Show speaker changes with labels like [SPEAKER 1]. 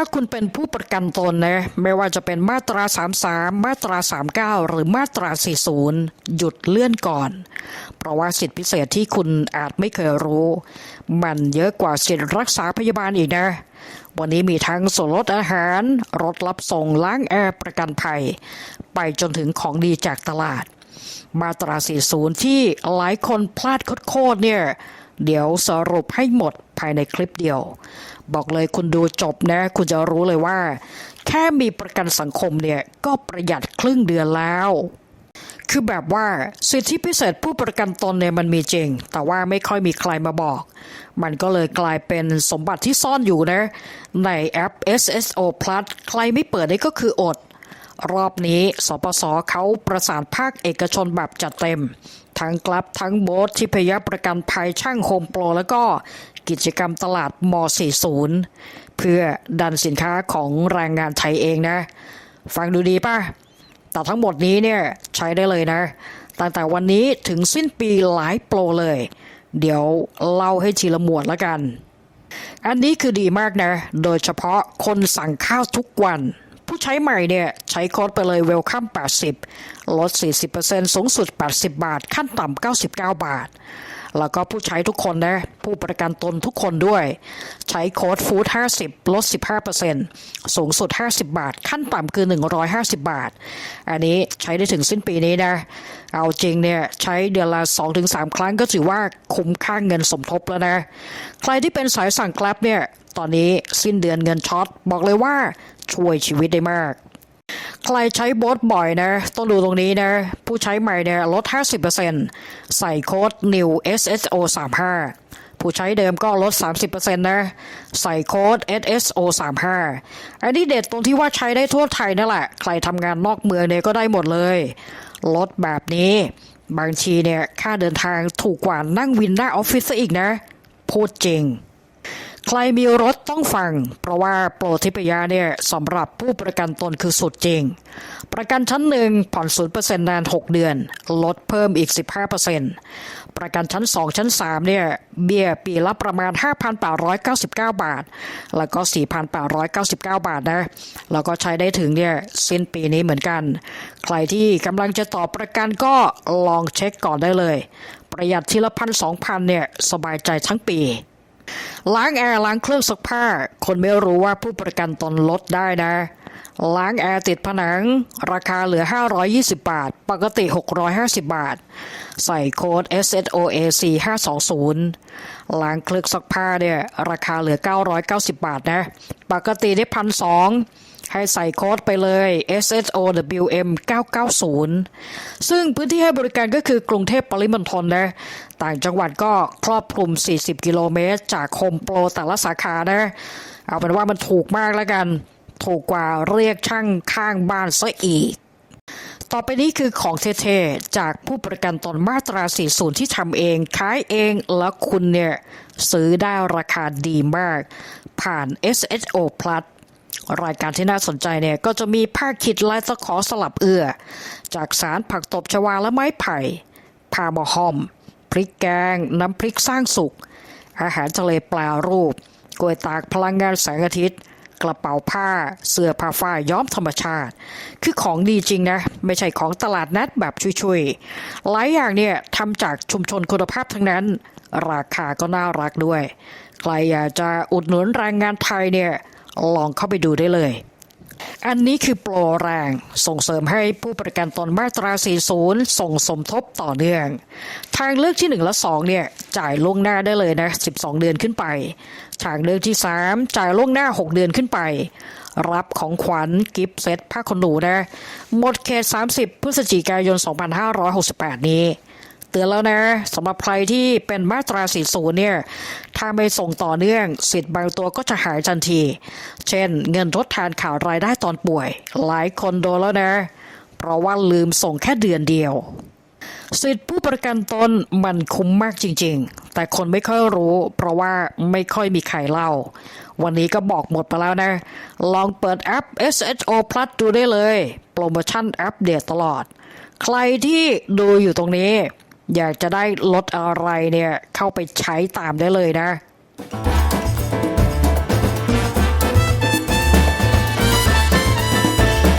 [SPEAKER 1] าคุณเป็นผู้ประกันตนนะไม่ว่าจะเป็นมาตรา 33 มาตรา 39 หรือมาตรา 40 หยุดเลื่อนก่อน เพราะว่าสิทธิพิเศษที่คุณอาจไม่เคยรู้ มันเยอะกว่าสิทธิรักษาพยาบาลอีกนะ วันนี้มีทั้งส่วนลดอาหาร รถรับส่งล้างแอร์ประกันภัย ไปจนถึงของดีจากตลาด มาตรา 40 ที่หลายคนพลาดโคตรเนี่ย เดี๋ยวสรุปให้หมดภายในคลิปเดียว บอกเลยคุณดูจบนะ คุณจะรู้เลยว่า แค่มีประกันสังคมเนี่ยก็ประหยัดครึ่งเดือนแล้วคือแบบว่าสิทธิพิเศษผู้ประกันตนเนี่ยมันมีจริง แต่ว่าไม่ค่อยมีใครมาบอก มันก็เลยกลายเป็นสมบัติที่ซ่อนอยู่นะ ในแอป SSO Plus ใครไม่เปิดนี่ก็คืออด รอบนี้สปสเขาประสานภาคเอกชนแบบจัดเต็ม ทั้งกลับทั้งโบสที่พยาประกันภัยช่างโฮมโปร แล้วก็กิจกรรมตลาดม 40 เพื่อดันสินค้าของแรงงานไทยเองนะ ฟังดูดีป่ะ แต่ทั้งหมดนี้เนี่ยใช้ได้เลยนะ ตั้งแต่วันนี้ถึงสิ้นปีหลายโปรเลย เดี๋ยวเล่าให้ทีละหมวดล้วกัน อันนี้คือดีมากนะ โดยเฉพาะคนสั่งข้าวทุกวัน ใช้ใหม่เนี่ย ใช้โค้ดไปเลยเวลคัม80 ลด 40%สูงสุด 80 บาท ขั้นต่ำ99 บาท แล้วก็ผู้ใช้ทุกคนนะ ผู้ประกันตนทุกคนด้วย ใช้โค้ดฟู้ด50 ลด 15%สูงสุด 50 บาท ขั้นต่ำคือ 150 บาท อันนี้ใช้ได้ถึงสิ้นปีนี้นะ เอาจริงเนี่ย ใช้เดือนละ 2-3 ครั้งก็ถือว่าคุ้มค่าเงินสมทบแล้วนะ ใครที่เป็นสายสั่งแกลบเนี่ย ตอนนี้สิ้นเดือนเงินช็อต บอกเลยว่าช่วยชีวิตได้มาก ใครใช้โบสบ่อยนะ ต้องดูตรงนี้นะ ผู้ใช้ใหม่เนี่ยลด 50%ใส่โค้ด new SSO 35ผู้ใช้เดิมก็ลด 30%นะ ใส่โค้ด SSO 35อันนี้เด็ดตรงที่ว่าใช้ได้ทั่วไทยนั่นแหละ ใครทำงานนอกเมืองเนี่ยก็ได้หมดเลย ลดแบบนี้บางทีเนี่ยค่าเดินทางถูกกว่านั่งวินหน้าออฟฟิศซะอีกนะ พูดจริง ใครมีรถต้องฟัง เพราะว่าโปรทิพยาเนี่ยสำหรับผู้ประกันตนคือสุดจริง ประกันชั้นหนึ่งผ่อน0%นเปอร์เซ็นต์นาน 6 เดือน ลดเพิ่มอีก 15%ประกันชั้น 2 ชั้น 3 เนี่ย เบี้ยปีละประมาณ 5,899 บาท แล้วก็ 4,899 บาทนะ แล้วก็ใช้ได้ถึงเนี่ยสิ้นปีนี้เหมือนกัน ใครที่กำลังจะต่อประกันก็ลองเช็คก่อนได้เลย ประหยัดทีละพันสองพันเนี่ยสบายใจทั้งปี ล้างแอร์ล้างเครื่องซักผ้า คนไม่รู้ว่าผู้ประกันตนลดได้นะ ล้างแอร์ติดผนัง ราคาเหลือ 520 บาท ปกติ 650 บาท ใส่โค้ด SSOAC 520 ล้างเครื่องซักผ้าเนี่ย ราคาเหลือ 990 บาทนะ ปกติได้พันสอง ให้ใส่โค้ดไปเลย SSOWM 990 ซึ่งพื้นที่ให้บริการก็คือกรุงเทพปริมณฑลนะ ต่างจังหวัดก็ครอบคลุม 40 กิโลเมตร จากโฮมโปรแต่ละสาขานะ เอาเป็นว่ามันถูกมากแล้วกัน ถูกกว่าเรียกช่างข้างบ้านซะอีกต่อไปนี้คือของเท่ๆ จากผู้ประกันตนมาตรา 40 ที่ทำเอง ขายเองแล้วคุณเนี่ย ซื้อได้ราคาดีมาก ผ่าน SSO Plus รายการที่น่าสนใจเนี่ยก็จะมีผ้าขิดลายตะขอสลับเอือ จากสารผักตบชวาและไม้ไผ่ผ้าหมอหอม พริกแกง น้ำพริกสร้างสุขอาหารทะเลปลารูปกล้วยตากพลังงานแสงอาทิตย์ กระเป๋าผ้า เสื้อผ้าฝ้ายย้อมธรรมชาติ คือของดีจริงนะ ไม่ใช่ของตลาดนัดแบบชุยๆ หลายอย่างเนี่ยทำจากชุมชนคุณภาพทั้งนั้น ราคาก็น่ารักด้วย ใครอยากจะอุดหนุนแรงงานไทยเนี่ย ลองเข้าไปดูได้เลย อันนี้คือโปรแรงส่งเสริมให้ผู้ประกันตนมาตรา 40 ส่งสมทบต่อเนื่อง ทางเลือกที่ 1 และ 2 เนี่ย จ่ายล่วงหน้าได้เลยนะ 12 เดือนขึ้นไป ทางเลือกที่ 3 จ่ายล่วงหน้า 6 เดือนขึ้นไป รับของขวัญกิฟต์เซตผ้าขนหนูนะ หมดเขต 30 พฤศจิกายน 2568 นี้ เตือนแล้วนะสำหรับใครที่เป็นมาตรา40เนี่ยถ้าไม่ส่งต่อเนื่อง สิทธิ์บางตัวก็จะหายทันที เช่น เงินทดแทนข่าวรายได้ตอนป่วย หลายคนโดนแล้วนะ เพราะว่าลืมส่งแค่เดือนเดียว สิทธิผู้ประกันตนมันคุ้มมากจริง ๆ แต่คนไม่ค่อยรู้ เพราะว่าไม่ค่อยมีใครเล่า วันนี้ก็บอกหมดไปแล้วนะ ลองเปิดแอป SHO Plus ดูได้เลย โปรโมชั่นอัปเดตตลอด ใครที่ดูอยู่ตรงนี้ อยากจะได้ลดอะไรเนี่ยเข้าไปใช้ตามได้เลยนะ